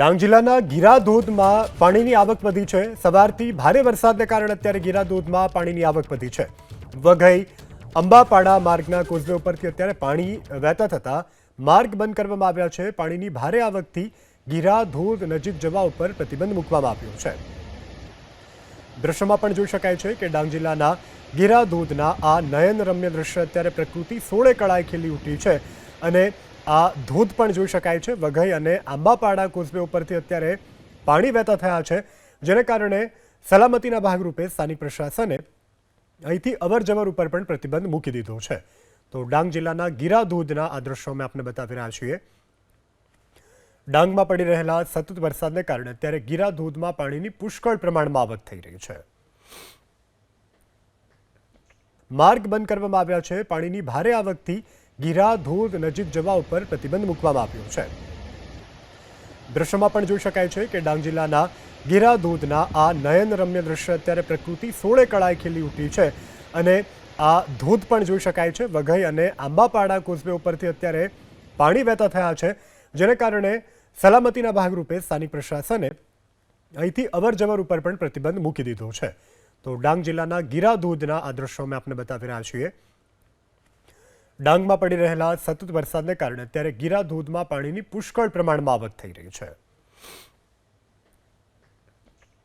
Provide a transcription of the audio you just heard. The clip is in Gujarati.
ડાંગ જિલ્લાના ગીરા ધોધમાં પાણીની આવક વધી છે. સવારથી ભારે વરસાદને કારણે અત્યારે ગીરાધોધમાં પાણીની આવક વધી છે. વઘઈ, અંબાપાડા માર્ગના કોઝવે ઉપરથી અત્યારે પાણી વહેતા થતા માર્ગ બંધ કરવામાં આવ્યા છે. પાણીની ભારે આવકથી ગીરાધોધ નજીક જવા ઉપર પ્રતિબંધ મૂકવામાં આવ્યો છે. દ્રશ્યમાં પણ જોઈ શકાય છે કે ડાંગ જિલ્લાના ગીરાધોધના આ નયનરમ્ય દ્રશ્ય અત્યારે પ્રકૃતિ સોળે કળાએ ખીલી ઉઠી છે અને આ ધોધ પણ જોઈ શકાય છે. વઘઈ અને આંબાપાડા કોઝવે ઉપરથી અત્યારે પાણી વહેતા થયા છે, જેને કારણે સલામતીના ભાગરૂપે સ્થાનિક પ્રશાસને અહીંથી અવર જવર ઉપર પણ પ્રતિબંધ મૂકી દીધો છે. તો ડાંગ જિલ્લાના ગીરા ધોધના આ દ્રશ્યો અમે આપને બતાવી રહ્યા છીએ. ડાંગમાં પડી રહેલા સતત વરસાદને કારણે અત્યારે ગીરા ધોધમાં પાણીની પુષ્કળ પ્રમાણમાં આવક થઈ રહી છે. માર્ગ બંધ કરવામાં આવ્યા છે. પાણીની ભારે આવકથી ગીરા ધોધ નજીક જવા ઉપર પ્રતિબંધ મૂકવામાં આવ્યો છે. દ્રશ્યમાં પણ જોઈ શકાય છે કે ડાંગ જિલ્લાના ગીરા ધોધના આ નયનરમ્ય દ્રશ્ય અત્યારે પ્રકૃતિ સોળે કળાએ ખીલી ઉઠી છે અને આ ધોધ પણ જોઈ શકાય છે. વઘઈ અને આંબાપાડા કોઝવે ઉપરથી અત્યારે પાણી વહેતા થયા છે, જેને કારણે સલામતીના ભાગરૂપે સ્થાનિક પ્રશાસને અહીંથી અવર જવર ઉપર પણ પ્રતિબંધ મૂકી દીધો છે. તો ડાંગ જિલ્લાના ગીરા ધોધના આ દ્રશ્યો અમે આપને બતાવી રહ્યા છીએ. ડાંગમાં પડી રહેલા સતત વરસાદને કારણે અત્યારે ગીરા ધોધમાં પાણીની પુષ્કળ પ્રમાણમાં આવક થઈ રહી છે.